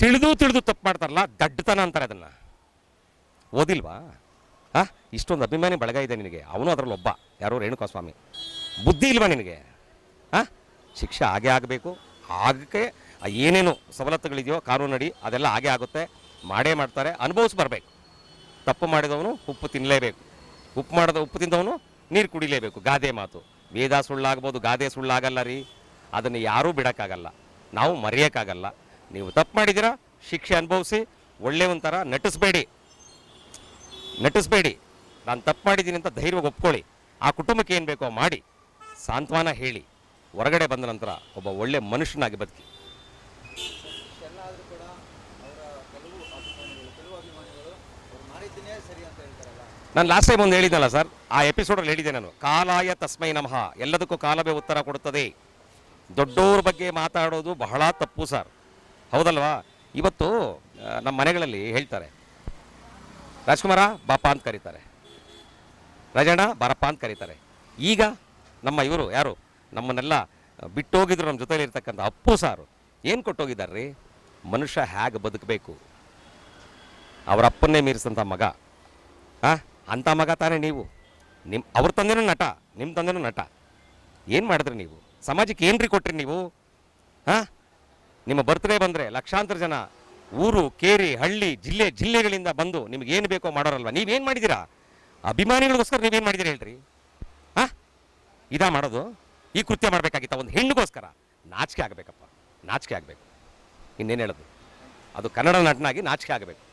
ತಿಳಿದು ತಿಳಿದು ತಪ್ಪು ಮಾಡ್ತಾರಲ್ಲ, ದಡ್ಡತನ ಅಂತಾರೆ ಅದನ್ನು. ಓದಿಲ್ವಾ? ಆ ಇಷ್ಟೊಂದು ಅಭಿಮಾನಿ ಬಳಗ ಇದೆ ನಿನಗೆ. ಅವನು ಅದರಲ್ಲಿ ಒಬ್ಬ. ಯಾರೋ ರೇಣುಕಾಸ್ವಾಮಿ. ಬುದ್ಧಿ ಇಲ್ವಾ ನಿನಗೆ? ಆ ಶಿಕ್ಷೆ ಹಾಗೆ ಆಗಬೇಕು. ಆಗಕ್ಕೆ ಏನೇನು ಸವಲತ್ತುಗಳಿದೆಯೋ, ಕಾನೂನಡಿ, ಅದೆಲ್ಲ ಹಾಗೆ ಆಗುತ್ತೆ. ಮಾಡೇ ಮಾಡ್ತಾರೆ. ಅನುಭವಿಸಿ ಬರಬೇಕು. ತಪ್ಪು ಮಾಡಿದವನು ಉಪ್ಪು ತಿನ್ನಲೇಬೇಕು ಉಪ್ಪು ಮಾಡಿದ ಉಪ್ಪು ತಿಂದವನು ನೀರು ಕುಡಿಲೇಬೇಕು. ಗಾದೆ ಮಾತು. ವೇದ ಸುಳ್ಳಾಗ್ಬೋದು, ಗಾದೆ ಸುಳ್ಳಾಗಲ್ಲ ರೀ. ಅದನ್ನು ಯಾರೂ ಬಿಡೋಕ್ಕಾಗಲ್ಲ. ನಾವು ಮರೆಯೋಕ್ಕಾಗಲ್ಲ. ನೀವು ತಪ್ಪು ಮಾಡಿದ್ದೀರಾ? ಶಿಕ್ಷೆ ಅನುಭವಿಸಿ, ಒಳ್ಳೆ ಒಂಥರ ನಟಿಸ್ಬೇಡಿ. ನಟಿಸ್ಬೇಡಿ. ನಾನು ತಪ್ಪು ಮಾಡಿದ್ದೀನಿ ಅಂತ ಧೈರ್ಯವಾಗಿ ಒಪ್ಕೊಳ್ಳಿ. ಆ ಕುಟುಂಬಕ್ಕೆ ಏನು ಬೇಕೋ ಮಾಡಿ. ಸಾಂತ್ವನ ಹೇಳಿ. ಹೊರಗಡೆ ಬಂದ ನಂತರ ಒಬ್ಬ ಒಳ್ಳೆ ಮನುಷ್ಯನಾಗಿ ಬದುಕಿ. ನಾನು ಲಾಸ್ಟ್ ಟೈಮ್ ಒಂದು ಹೇಳಿದ್ದಲ್ಲ ಸರ್ ಆ ಎಪಿಸೋಡಲ್ಲಿ ಹೇಳಿದ್ದೆ ನಾನು, ಕಾಲಾಯ ತಸ್ಮೈ ನಮಃ. ಎಲ್ಲದಕ್ಕೂ ಕಾಲವೇ ಉತ್ತರ ಕೊಡುತ್ತದೆ. ದೊಡ್ಡವ್ರ ಬಗ್ಗೆ ಮಾತಾಡೋದು ಬಹಳ ತಪ್ಪು ಸರ್ ಹೌದಲ್ವಾ? ಇವತ್ತು ನಮ್ಮ ಮನೆಗಳಲ್ಲಿ ಹೇಳ್ತಾರೆ. ರಾಜ್ಕುಮಾರ, ಬಾಪ ಅಂತ ಕರೀತಾರೆ. ರಾಜಣ್ಣ, ಬಾರಪ್ಪ ಅಂತ ಕರೀತಾರೆ. ಈಗ ನಮ್ಮ ಇವರು ಯಾರು? ನಮ್ಮನ್ನೆಲ್ಲ ಬಿಟ್ಟೋಗಿದ್ರು ನಮ್ಮ ಜೊತೆಯಲ್ಲಿ ಇರ್ತಕ್ಕಂಥ ಅಪ್ಪು ಸಾರು. ಏನು ಕೊಟ್ಟೋಗಿದ್ದಾರೆ ರೀ ಮನುಷ್ಯ ಹೇಗೆ ಬದುಕಬೇಕು? ಅವರ ಅಪ್ಪನ್ನೇ ಮೀರಿಸಿದಂಥ ಮಗ. ಹಾಂ ಅಂಥ ಮಗ ತಾನೇ ನೀವು. ನಿಮ್ಮ ಅವ್ರ ತಂದೆನೂ ನಟ ನಿಮ್ಮ ತಂದೆನೂ ನಟ. ಏನು ಮಾಡಿದ್ರಿ ನೀವು? ಸಮಾಜಕ್ಕೆ ಏನ್ರಿ ಕೊಟ್ರಿ ನೀವು? ಹಾಂ ನಿಮ್ಮ ಬರ್ತ್ಡೇ ಬಂದರೆ ಲಕ್ಷಾಂತರ ಜನ ಊರು, ಕೇರಿ, ಹಳ್ಳಿ, ಜಿಲ್ಲೆ, ಜಿಲ್ಲೆಗಳಿಂದ ಬಂದು ನಿಮ್ಗೆ ಏನು ಬೇಕೋ ಮಾಡೋರಲ್ವ? ನೀವೇನು ಮಾಡಿದ್ದೀರಾ ಅಭಿಮಾನಿಗಳಿಗೋಸ್ಕರ ನೀವೇನು ಮಾಡಿದ್ದೀರಾ ಹೇಳ್ರಿ? ಹಾಂ ಇದಾ ಮಾಡೋದು? ಈ ಕೃತ್ಯ ಮಾಡಬೇಕಾಗಿತ್ತ? ಒಂದು ಹೆಣ್ಣಿಗೋಸ್ಕರ? ನಾಚಿಕೆ ಆಗಬೇಕಪ್ಪ. ನಾಚಿಕೆ ಆಗಬೇಕು. ಇನ್ನೇನು ಹೇಳೋದು? ಅದು ಕನ್ನಡ ನಟನಾಗಿ ನಾಚಿಕೆ ಆಗಬೇಕು.